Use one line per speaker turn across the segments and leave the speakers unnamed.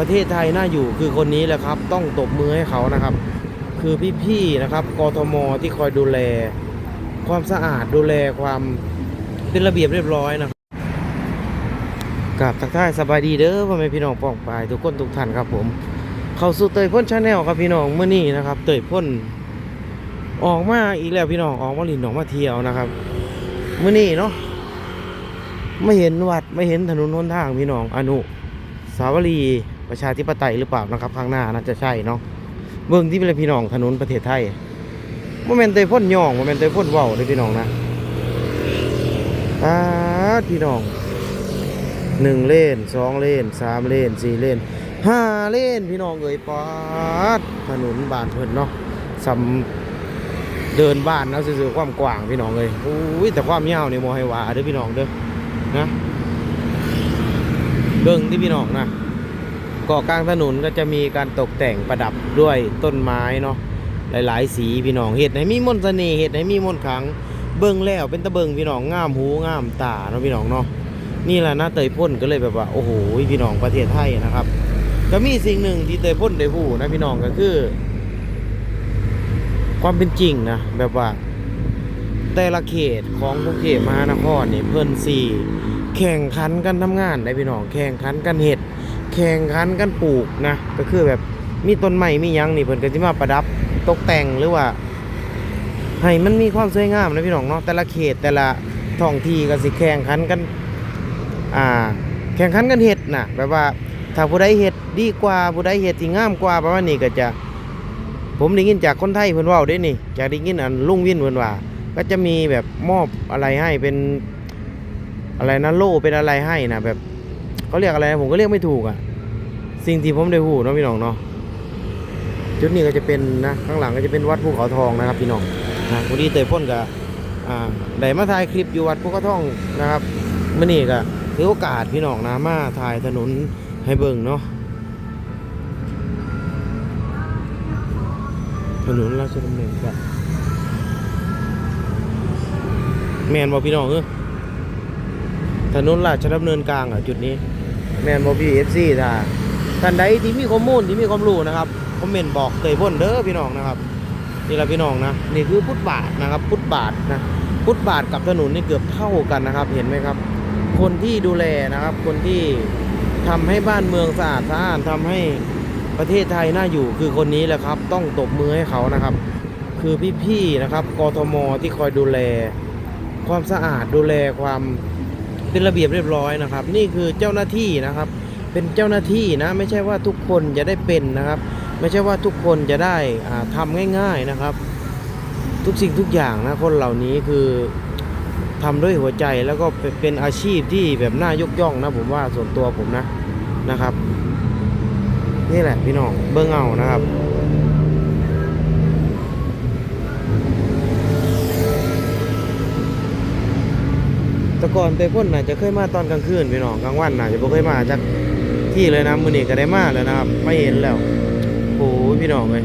ประเทศไทยน่าอยู่คือคนนี้แหละครับ ต้องตบมือให้เขานะครับ คือพี่ๆนะครับกทมที่คอยดูแล ความสะอาดดูแลความเป็นระเบียบเรียบร้อยนะครับกับทักทายสบายดีเด้อพ่อแม่พี่น้องป้องปายทุกคนทุกท่านครับผม เข้าสู่เตยพ่นชาแนลครับพี่น้องเมื่อนี้นะครับ เตยพ่นออกมาอีกแล้วพี่น้องออกมาลินออกมาเที่ยวนะครับเมื่อนี้เนาะไม่เห็นวัดไม่เห็นถนนหนทางพี่น้องอนุสาวรีย์ ประชาธิปไตยหรือเปล่านะครับ ข้างหน้าน่าจะใช่เนาะเบื้องที่เป็นพี่น้องถนนประเทศไทยโมเมนต์เตยพ่นย่องโมเมนต์เตยพ่นว้าวเลยพี่น้องนะอ่าพี่น้องหนึ่งเลนสองเลนสามเลนสี่เลนห้าเลนพี่น้องเอ่ยปาดถนนบานเพิ่นเนาะสำเดินบ้านนะซื่อๆความกว้างพี่น้องเลยอุ้ยแต่ความยาวเนี่ยโมให้ว่าเด้อพี่น้องเด้อนะเบิ้งที่พี่น้องนะ เกาะกลางถนนก็จะมีการตกแต่งประดับด้วยต้นไม้เนาะหลายๆ สีพี่น้องเห็ดให้มีมนต์เสน่ห์เห็ดให้มีมนต์ขังเบิ้งแล้วเป็นตะเบิงพี่น้องงามหูงามตาเนาะพี่น้องเนาะนี่แหละนะเตยพ่นก็เลยแบบว่าโอ้โหพี่น้องประเทศไทยนะครับ ก็มีสิ่งหนึ่งที่เตยพ่นได้พูดนะพี่น้องก็คือ ความเป็นจริงนะแบบว่า แต่ละเขตของกรุงเทพมหานครนี่เพิ่นสี่แข่งขันกันทำงานได้พี่น้องแข่งขันกันเห็ด แข่งขันกันปลูกนะ ก็คือแบบมีต้นไม้มียังนี่เพิ่นก็สิมาประดับตกแต่งหรือว่าให้มันมีความสวยงามนะพี่น้องเนาะแต่ละเขตแต่ละท้องที่ก็สิแข่งขันกันอ่าแข่งขันกันเห็ดนะแบบว่าถ้าผู้ใดเห็ดดีกว่าผู้ใดเห็ดที่งามกว่าประมาณนี้ก็จะ ผมได้ยินจากคนไทยเพิ่นว้าได้นี่จากได้ยินอันลุงวินเพิ่นว่า ก็จะมีแบบมอบอะไรให้เป็นอะไรนะโล่เป็นอะไรให้นะแบบ เขาเรียกอะไรผมก็เรียกไม่ถูกอะ่ะ สิ่งที่ผมได้หูเนาะพี่น้องเนาะจุดนี้ก็จะเป็นนะข้างหลังก็จะเป็นวัดภูเขาทองนะครับพี่น้องนะวันนี้เตยพ่นกับอ่าได้มาถ่ายคลิปอยู่วัดภูเขาทองนะครับเมื่อนี้ก็ถือโอกาสพี่น้องนะมาถ่ายถนนให้เบิ่งเนาะถนนราชดำเนินครับแมนบอพี่น้องเออถนนราชดำเนินกลางอะจุดนี้ แมนบอพี่เอฟซีถ้าท่านใดที่มีข้อมูลที่มีความรู้นะครับคอมเมนต์บอกเตยพ่นเด้อพี่น้องนะครับนี่แหละพี่น้องนะนี่คือฟุตบาทนะครับฟุตบาทนะฟุตบาทกับถนนนี่เกือบเท่ากันนะครับ เห็นไหมครับ คนที่ดูแลนะครับ คนที่ทำให้บ้านเมืองสะอาดสะอานทำให้ประเทศไทยน่าอยู่คือคนนี้แหละครับ ต้องตบมือให้เขานะครับ คือพี่ๆนะครับกทมที่คอยดูแล ความสะอาดดูแลความ เป็นระเบียบเรียบร้อยนะครับ นี่คือเจ้าหน้าที่นะครับ เป็นเจ้าหน้าที่นะไม่ใช่ว่าทุกคนจะได้เป็นนะครับ ไม่ใช่ว่าทุกคนจะได้อ่าทำง่าย ๆนะครับ ทุกสิ่งทุกอย่างนะคนเหล่านี้คือทำด้วยหัวใจแล้วก็เป็นอาชีพที่แบบน่ายกย่องนะผมว่าส่วนตัวผมนะนะครับ นี่แหละพี่น้องเบิ้งเอานะครับ แต่ก่อนไปพ่นน่ะจะเคยมาตอนกลางคืนพี่น้องกลางวันน่ะจะบ่เคยมาจากที่เลยนะมื้อนี้ก็ได้มาแล้วนะครับ ไม่เห็นแล้วโอ้ยพี่น้องเลย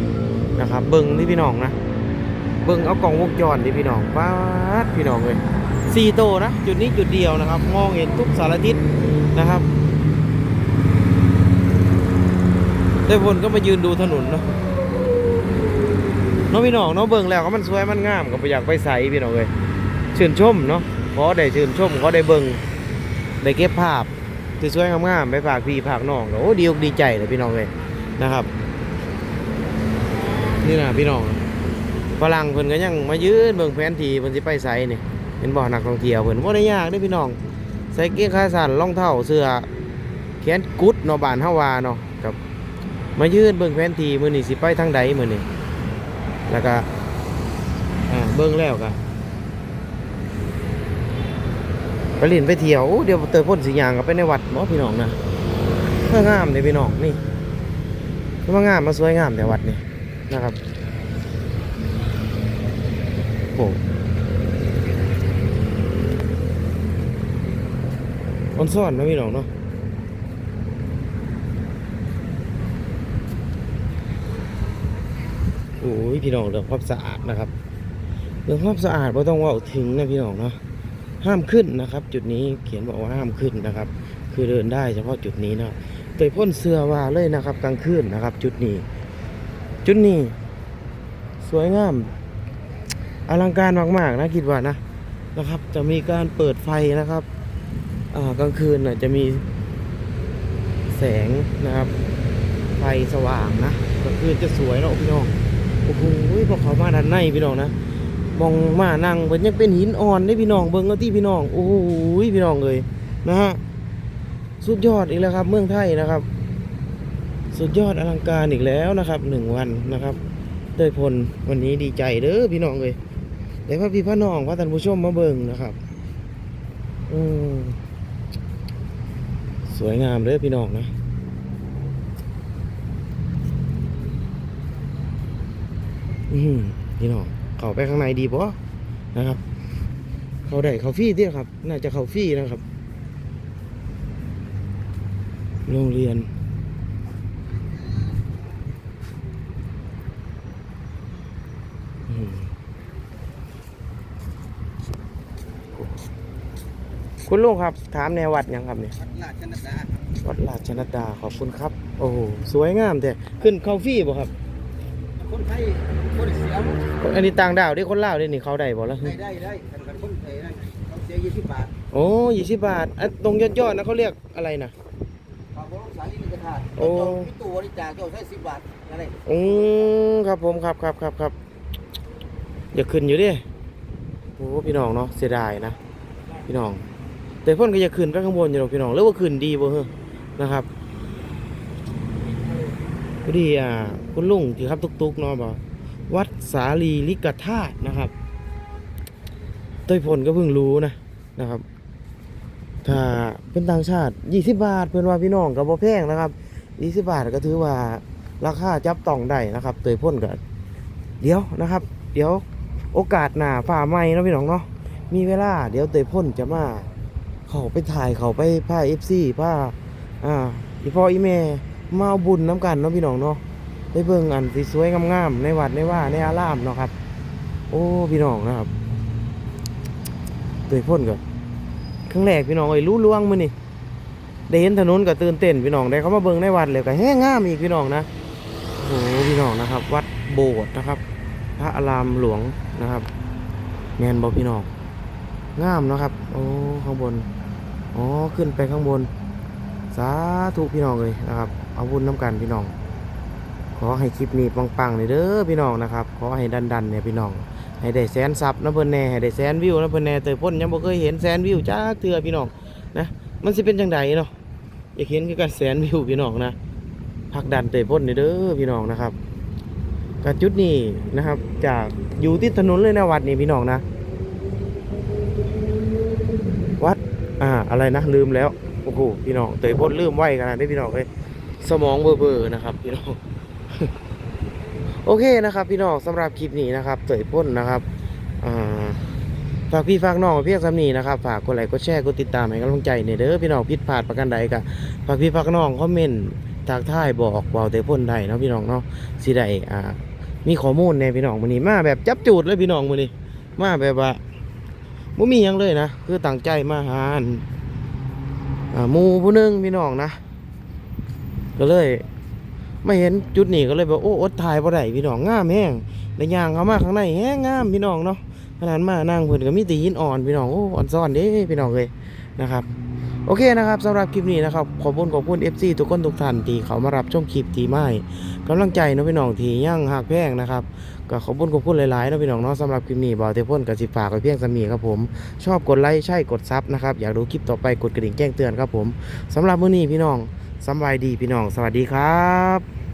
นะครับ เบิ่งที่พี่น้องนะเบิ่งเอากล้องวงจรดิพี่น้องป๊าดพี่น้องเลยสี่โตนะ จุดนี้จุดเดียวนะครับ มองเห็นทุกสารทิศนะครับได้พลก็มายืนดูถนนเนาะน้องพี่น้องเนาะเบิ่งแล้วก็มันสวยมันงามก็ไปอยากไปใส่พี่น้องเลยชื่นชมเนาะ ขอได้ชื่นชมขอได้เบิ่งได้เก็บภาพที่สวยงามๆไปฝากพี่ฝากน้องโอ้ดีอกดีใจเลยพี่น้องเลยนะครับ นี่นะพี่น้องฝรั่งเพิ่นก็ยังมายืนเบิ่งแผนที่เพิ่นสิไปไสนี่เห็นบ่นักท่องเที่ยวเพิ่นบ่ได้ยากเด้พี่น้องใส่เกงขาสั้นรองเท้าเสื้อแขนกุดเนาะบ้านเฮาว่าเนาะครับมายืนเบิ่งแผนที่มื้อนี้สิไปทางใดมื้อนี้แล้วก็อ่าเบิ่งแล้วก็ ไปเล่นไปเที่ยวเดี๋ยวเตยพ่นสียางกับไปในวัดเนาะพี่น้องนะเพื่องามเลยพี่น้องนี่มางามมาสวยงามแต่วัดนี่นะครับโอ้ออนซ่อนนะพี่น้องเนาะโอ้ยพี่น้องเรื่องความสะอาดนะครับเรื่องความสะอาดไม่ต้องเว่าถึงนะพี่น้องเนาะ ห้ามขึ้นนะครับ จุดนี้เขียนบอกว่าห้ามขึ้นนะครับ คือเดินได้เฉพาะจุดนี้นะเตยพ่นเสื้อว่าเลยนะครับ กลางคืนนะครับ จุดนี้ จุดนี้ สวยงาม อลังการมากๆนะคิดว่านะนะครับ จะมีการเปิดไฟนะครับกลางคืนน่ะจะมีแสงนะครับ ไฟสว่างนะกลางคืนจะสวยเนาะพี่น้องโอ้โหพอเขามาด้านในพี่น้องนะ มองมานั่งเพิ่นยังเป็นหินอ่อนได้พี่น้องเบิ่งเอาที่พี่น้องโอ้โหพี่น้องเลยนะฮะสุดยอดอีกแล้วครับ เมืองไทยนะครับ สุดยอดอลังการอีกแล้วนะครับหนึ่งวันนะครับเต้ยพลวันนี้ดีใจเด้อพี่น้องเลยแต่พระพี่พระน้องพระท่านผู้ชมมาเบิ่งนะครับอืมสวยงามเด้อพี่น้องนะอืมพี่น้อง เข้าไปข้างในดีปะนะครับ เขาได้เขาฟรี่เด้อครับ น่าจะเขาฟรี่นะครับ โรงเรียนคุณลุงครับ ถามแนวัดยังครับเนี่ย
วัดราชนดา
วัดราชนดาขอบคุณครับ โอ้โหสวยงามแต่ขึ้นเขาฟรี่บ่ครับ
คนไทยคนเสีย
อันนี้ต่างดาวเด้คนลาวเด้นี่เขาได้บ่ละ
ได้ได้ได้กันกันคนไทยนั่นเขาเสียยี่สิบบาท
โอ้ยี่สิบบาทอะตรงยอดยอดๆนะเขาเรียกอะไรนะ
ฝากบริษัทนี้กระทา
โอ้
มีตู้บริจาคเจ้าใช้สิบบาทอะไร
อืมครับผมครับครับครับครับอย่าขึ้นอยู่ดิโอ้พี่น้องเนาะเสียดายนะ พี่น้อง แต่เพ่นก็อย่าขึ้นไปข้างบนอยู่หรอกพี่น้องแล้วว่าขึ้นดีบ่เฮ้อนะครับพอดีอ่าคุณลุงที่ครับตุกๆเนาะบอก วัดสาลีลิกธาตุนะครับเต้ยพลก็เพิ่งรู้นะนะครับ ถ้าเป็นต่างชาติ 20 บาท เพื่อนว่าพี่น้องก็บ่แพงนะครับ 20 บาทก็ถือว่าราคาจับต้องได้นะครับเตยพ่นก็เดี๋ยวนะครับ เดี๋ยวโอกาสหน้าฝ่าใหม่เนะพี่น้องเนาะมีเวลา เดี๋ยวเตยพ่นจะมาเขาไปถ่ายเขาไปผ้าเอฟซีผ้าอ่าอีพ่ออีแม่มาเอาบุญน้ำกันเนาะพี่น้องเนาะ ไปเบิ่งอันสสวยๆงามๆในวัดในว่าในอารามเนาะครับ โอ้พี่น้องนะครับเตยพ่นก็ครั้งแรกพี่น้องเอ้ยรู้ล่วงมื้อนี่ได้เห็นถนนก็ตื่นเต้นพี่น้องได้เขามาเบิ่งในวัดเลยก็แห้งงามอีกพี่น้องนะโอ้พี่น้องนะครับ วัดโบสถ์นะครับ พระอารามหลวงนะครับแมนบอกพี่น้องงามนะครับ โอ้ข้างบนอ๋อขึ้นไปข้างบน สาธุพี่น้องเลยนะครับ เอาบุญน้ำกันพี่น้อง ขอให้คลิปนี้ปังๆเลยเด้อพี่น้องนะครับขอให้ดันๆเนี่ยพี่น้องให้ได้แสนซับนะเพิ่นแน่ให้ได้แสนวิวนะเพิ่นแน่เตยพ่นยังบ่เคยเห็นแสนวิวจ้าเทื่อพี่น้องนะมันสิเป็นจังไดเนาะอยากเห็นคือการแสนวิวพี่น้องนะผลักดันเตยพ่นนี่เด้อพี่น้องนะครับกจุดนี้นะครับ จากอยู่ที่ถนนเลยนะวัดนี่พี่น้องนะวัดอ่าอะไรนะลืมแล้วโอ้โหพี่น้องเตยพ่นลืมไว้ขนาดนี้พี่น้องเลยสมองเบอร์ๆนะครับ พี่น้อง โอเคนะครับพี่น้องสำหรับคลิปนี้นะครับเตยพ่นนะครับฝากพี่ฝากน้องเพียงสำนีนะครับฝากกดไลค์กดแชร์กดติดตามให้กำลังใจเนี่ยเด้อพี่น้องผิดพลาดประการใดก็ฝากพี่ฝากน้องคอมเมนต์ทากทายบอกเบาเตยพ่นได้เนาะพี่น้องเนาะสิได้อ่ามีข้อมูลในพี่น้องมือนี้มาแบบจับจูดเลยพี่น้องมือนี้มาแบบว่าบ่มียังเลยนะคือตั้งใจมาหาอันอ่ามูผู้หนึงพี่น้องนะ ก็เลย ไม่เห็นจุดนี้ก็เลยบอกโอ้อดถ่ายบ่ได้พี่น้องงามแห้งแล้วย่างเขามาข้างในแห้งงามพี่น้องเนาะขนาดมานั่งเพิ่นก็มีต่หินอ่อนพี่น้องโอ้อ่อนซ้อนเด้พี่น้องเลยนะครับโอเคนะครับสำหรับคลิปนี้นะครับขอบคุณขอบคุณ FC ทุกคนทุกท่านที่เขามารับชมคลิปทีไม่กำลังใจนะพี่น้องที่ยังหักแพงนะครับก็ขอบคุณขอบคุณหลายๆนะพี่น้องเนาะสำหรับคลิปนี้บ่าวเทพ่นกับสิฝากไว้เพียงสมีครับผม ชอบกดไลค์ใช่กดซับนะครับอยากดูคลิปต่อไปกดกระดิ่งแจ้งเตือนครับผมสำหรับมื้อนี้พี่น้อง สบายดีพี่น้อง สวัสดีครับ